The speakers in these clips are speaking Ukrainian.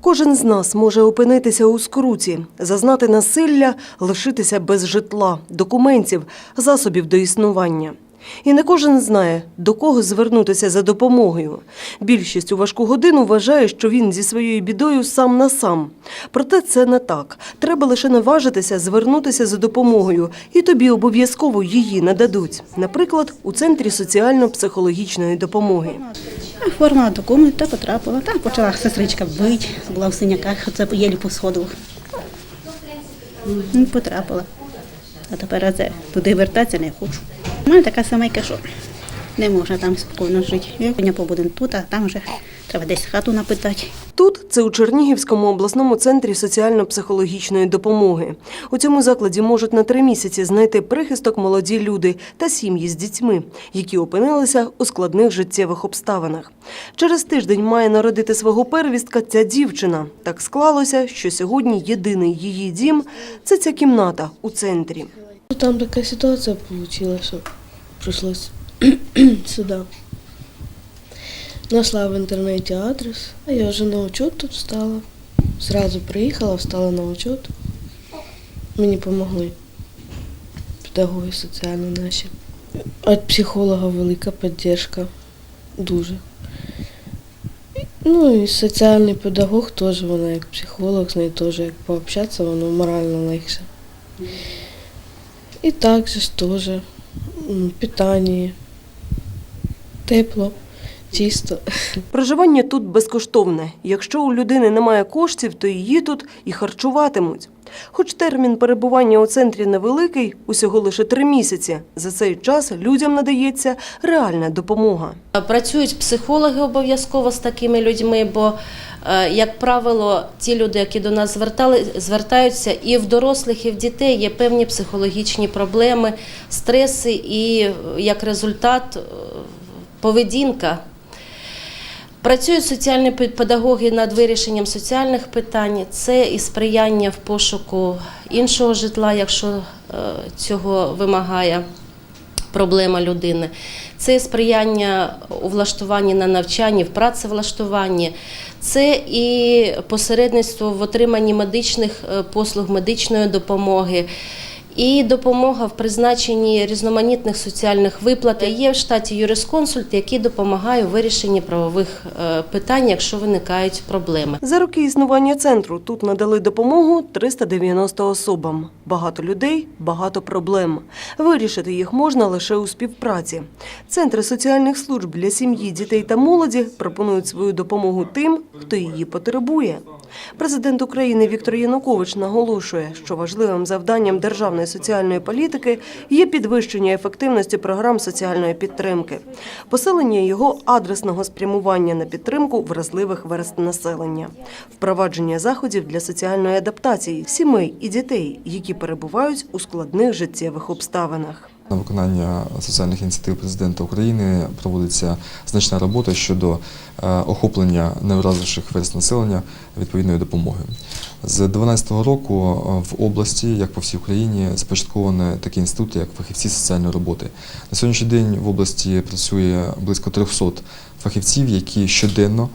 Кожен з нас може опинитися у скруті, зазнати насилля, лишитися без житла, документів, засобів до існування. І не кожен знає, до кого звернутися за допомогою. Більшість у важку годину вважає, що він зі своєю бідою сам на сам. Проте це не так. Треба лише наважитися звернутися за допомогою, і тобі обов'язково її нададуть. Наприклад, у центрі соціально-психологічної допомоги. Оформила документ та потрапила. Там почала сестричка бити, була в синяках, це єлі по сходу. Потрапила. А тепер це туди вертатися не хочу. У мене така самайка, що не можна там спокійно жити. Не побудемо тут, а там вже треба десь хату напитати. Тут це у Чернігівському обласному центрі соціально-психологічної допомоги. У цьому закладі можуть на три місяці знайти прихисток молоді люди та сім'ї з дітьми, які опинилися у складних життєвих обставинах. Через тиждень має народити свого первістка ця дівчина. Так склалося, що сьогодні єдиний її дім це ця кімната у центрі. Ну, Там такая ситуация получилась, что пришлось сюда. Нашла в интернете адрес, а я уже на учет тут встала. Сразу приїхала, встала на учет. Мені помогли педагоги соціальні наші. Від психолога велика підтримка. Дуже. Ну і соціальний педагог теж вона як психолог, з нею теж як пообщатися, воно морально легше. І так же ж теж питання, тепло, чисто. Проживання тут безкоштовне. Якщо у людини немає коштів, то її тут і харчуватимуть. Хоч термін перебування у центрі невеликий, усього лише три місяці. За цей час людям надається реальна допомога. Працюють психологи обов'язково з такими людьми, бо, як правило, ті люди, які до нас звертали, звертаються, і в дорослих, і в дітей є певні психологічні проблеми, стреси, і е, як результат е, поведінка. Працюють соціальні педагоги над вирішенням соціальних питань. Це і сприяння в пошуку іншого житла, якщо е, цього вимагає проблема людини. Це сприяння у влаштуванні на навчанні, в працевлаштуванні, це і посередництво в отриманні медичних е, послуг, медичної допомоги. І допомога в призначенні різноманітних соціальних виплат. Є в штаті юрисконсульт, який допомагає у вирішенні правових е, питань, якщо виникають проблеми. За роки існування центру тут надали допомогу 390 особам. Багато людей, багато проблем. Вирішити їх можна лише у співпраці. Центри соціальних служб для сім'ї, дітей та молоді пропонують свою допомогу тим, хто її потребує. Президент України Віктор Янукович наголошує, що важливим завданням державної соціальної політики є підвищення ефективності програм соціальної підтримки, посилення його адресного спрямування на підтримку вразливих верст населення, впровадження заходів для соціальної адаптації сімей і дітей, які перебувають у складних життєвих обставинах. На виконання соціальних ініціатив президента України проводиться значна робота щодо е, охоплення найвразливіших верст населення відповідною допомогою. З 2012 року е, в області, як по всій Україні, започатковані такі інститути, як фахівці соціальної роботи. На сьогоднішній день в області працює близько 300 фахівців, які щоденно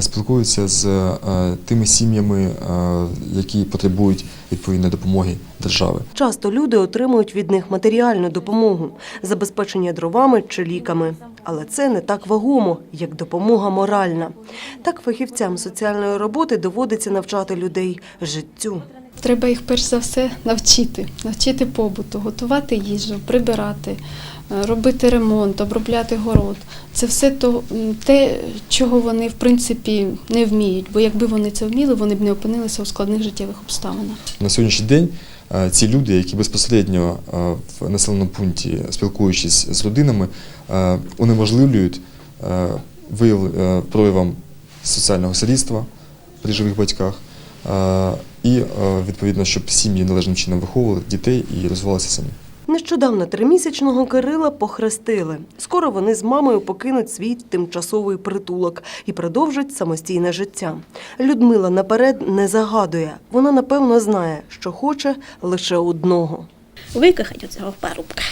спілкуються з е, тими сім'ями, е, які потребують відповідної допомоги держави. Часто люди отримують від них матеріальну допомогу, забезпечення дровами чи ліками. Але це не так вагомо, як допомога моральна. Так фахівцям соціальної роботи доводиться навчати людей життю. Треба їх перш за все навчити, навчити побуту, готувати їжу, прибирати, е, робити ремонт, обробляти город. Це все то, те, чого вони в принципі не вміють. Бо якби вони це вміли, вони б не опинилися у складних життєвих обставинах. На сьогоднішній день е, ці люди, які безпосередньо е, в населеному пункті, спілкуючись з родинами, унеможливлюють вияв- проявам соціального сирітства при живих батьках і е, відповідно, щоб сім'ї належним чином виховували дітей і розвивалися самі. Нещодавно тримісячного Кирила похрестили. Скоро вони з мамою покинуть свій тимчасовий притулок і продовжать самостійне життя. Людмила наперед не загадує. Вона напевно знає, що хоче лише одного. Викохать оцього парубка.